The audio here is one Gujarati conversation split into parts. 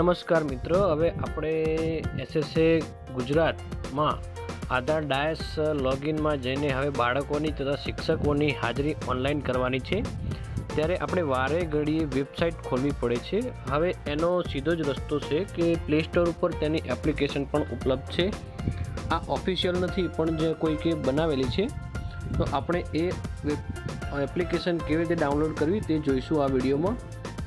નમસ્કાર મિત્રો, હવે આપણે એસએસએ ગુજરાતમાં આધાર ડાયસ લોગિનમાં જઈને હવે બાળકોની તથા શિક્ષકોની હાજરી ઓનલાઈન કરવાની છે. ત્યારે આપણે વારે ઘડીએ વેબસાઇટ ખોલવી પડે છે. હવે એનો સીધો જ રસ્તો છે કે પ્લે સ્ટોર ઉપર તેની એપ્લિકેશન પણ ઉપલબ્ધ છે. આ ઓફિશિયલ નથી, પણ જે કોઈકે બનાવેલી છે. તો આપણે એ એપ્લિકેશન કેવી રીતે ડાઉનલોડ કરવી તે જોઈશું આ વિડીયોમાં.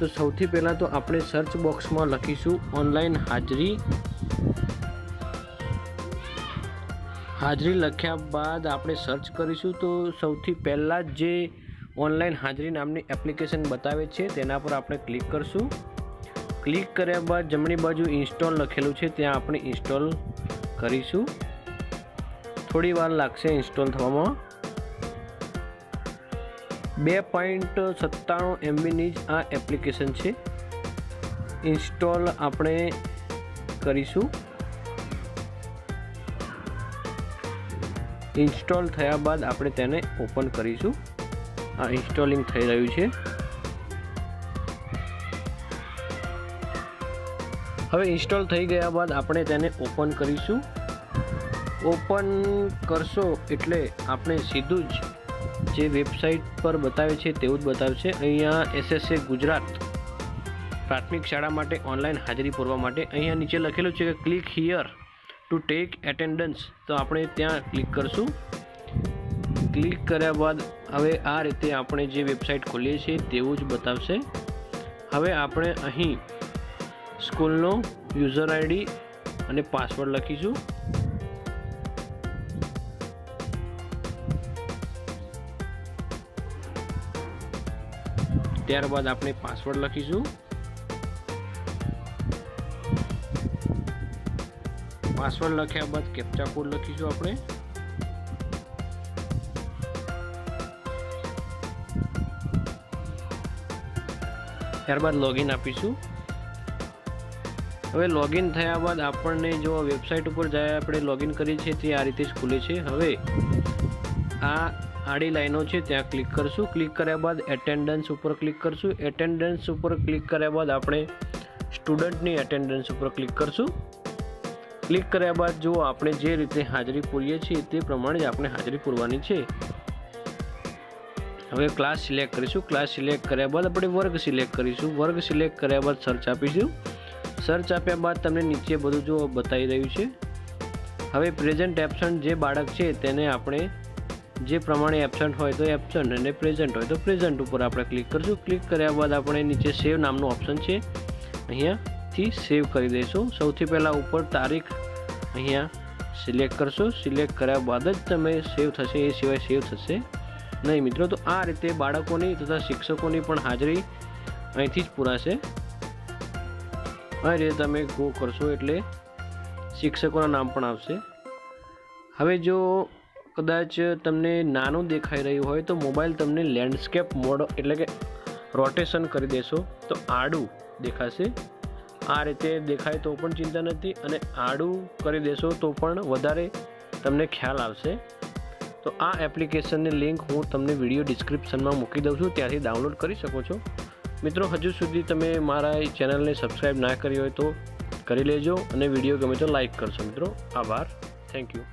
તો સૌથી પહેલાં તો આપણે સર્ચ બોક્સમાં લખીશું ઓનલાઈન હાજરી. હાજરી લખ્યા બાદ આપણે સર્ચ કરીશું તો સૌથી પહેલાં જ ઓનલાઈન હાજરી નામની એપ્લિકેશન બતાવે છે, તેના પર આપણે ક્લિક કરશું. ક્લિક કર્યા બાદ જમણી બાજુ ઇન્સ્ટોલ લખેલું છે, ત્યાં આપણે ઇન્સ્ટોલ કરીશું. થોડી વાર લાગશે ઇન્સ્ટોલ થવામાં. બે પોઈન્ટ સત્તાણું એમબીની જ આ એપ્લિકેશન છે. ઇન્સ્ટોલ આપણે કરીશું. ઇન્સ્ટોલ થયા બાદ આપણે તેને ઓપન કરીશું. આ ઇન્સ્ટોલિંગ થઈ રહ્યું છે. હવે ઇન્સ્ટોલ થઈ ગયા બાદ આપણે તેને ઓપન કરીશું. ઓપન કરશો એટલે આપણે સીધું જ જે વેબસાઇટ પર બતાવે છે તેવું જ બતાવશે અહીંયા એસએસએ ગુજરાત પ્રાથમિક શાળા માટે ઓનલાઈન હાજરી પૂરવા માટે અહીંયા નીચે લખેલું છે કે click here to take attendance તો આપણે ત્યાં ક્લિક કરશું. ક્લિક કર્યા બાદ હવે આ રીતે આપણે જે વેબસાઇટ ખોલીએ છીએ તેવું જ બતાવશે. હવે આપણે અહીં સ્કૂલનો યુઝર આઈડી અને પાસવર્ડ લખીશું. ત્યારબાદ આપણે પાસવર્ડ લખીશું. પાસવર્ડ લખ્યા બાદ કેપ્ચા કોડ લખીશું આપણે. ત્યારબાદ લોગિન આપીશું. હવે લોગિન થયા બાદ આપણને જો વેબસાઇટ ઉપર જાય આપણે લોગિન કરીએ છીએ, તે આ રીતે જ ખુલે છે. હવે આ આડી લાઈનો છે, ત્યાં ક્લિક કરશું. ક્લિક કર્યા બાદ એટેન્ડન્સ ઉપર ક્લિક કરશું. એટેન્ડન્સ ઉપર ક્લિક કર્યા બાદ આપણે સ્ટુડન્ટની એટેન્ડન્સ ઉપર ક્લિક કરશું. ક્લિક કર્યા બાદ જો આપણે જે રીતે હાજરી પૂરીએ છીએ તે પ્રમાણે જ આપણે હાજરી પૂરવાની છે. હવે ક્લાસ સિલેક્ટ કરીશું. ક્લાસ સિલેક્ટ કર્યા બાદ આપણે વર્ગ સિલેક્ટ કરીશું. વર્ગ સિલેક્ટ કર્યા બાદ સર્ચ આપીશું. સર્ચ આપ્યા બાદ તમને નીચે બધું જો બતાવી રહ્યું છે. હવે પ્રેઝન્ટ એબસન્ટ જે બાળક છે તેને આપણે જે પ્રમાણે એબસન્ટ હોય તો એબસન્ટ અને પ્રેઝન્ટ હોય તો પ્રેઝન્ટ ઉપર આપણે ક્લિક કરીશું. ક્લિક કર્યા બાદ આપણે નીચે સેવ નામનું ઓપ્શન છે. અહીંયાથી સેવ કરી દઈશું. સૌથી પહેલાં ઉપર તારીખ અહીંયા સિલેક્ટ કરશો. સિલેક્ટ કર્યા બાદ જ તમે સેવ થશે. એ સિવાય સેવ થશે નહીં મિત્રો. તો આ રીતે બાળકોની તથા શિક્ષકોની પણ હાજરી અહીંથી જ પૂરાશે. આ રીતે તમે ગો કરશો એટલે શિક્ષકોના નામ પણ આવશે. હવે જો કદાચ તમને નાનું દેખાઈ રહ્યું હોય તો મોબાઈલ તમને લેન્ડસ્કેપ મોડ એટલે કે રોટેશન કરી દેશો. તો આડું દેખાશે. આ રીતે દેખાય તો પણ ચિંતા નથી અને આડું કરી દેશો તો પણ વધારે તમને ખ્યાલ આવશે. તો આ એપ્લિકેશનની લિંક હું તમને વીડિયો ડિસ્ક્રિપ્શનમાં મૂકી દઉં છું, ત્યાંથી ડાઉનલોડ કરી શકો છો. મિત્રો, હજુ સુધી તમે મારા ચેનલને સબસ્ક્રાઈબ ના કરી હોય તો કરી લેજો અને વીડિયો ગમે તો લાઈક કરશો. મિત્રો, આભાર. Thank you.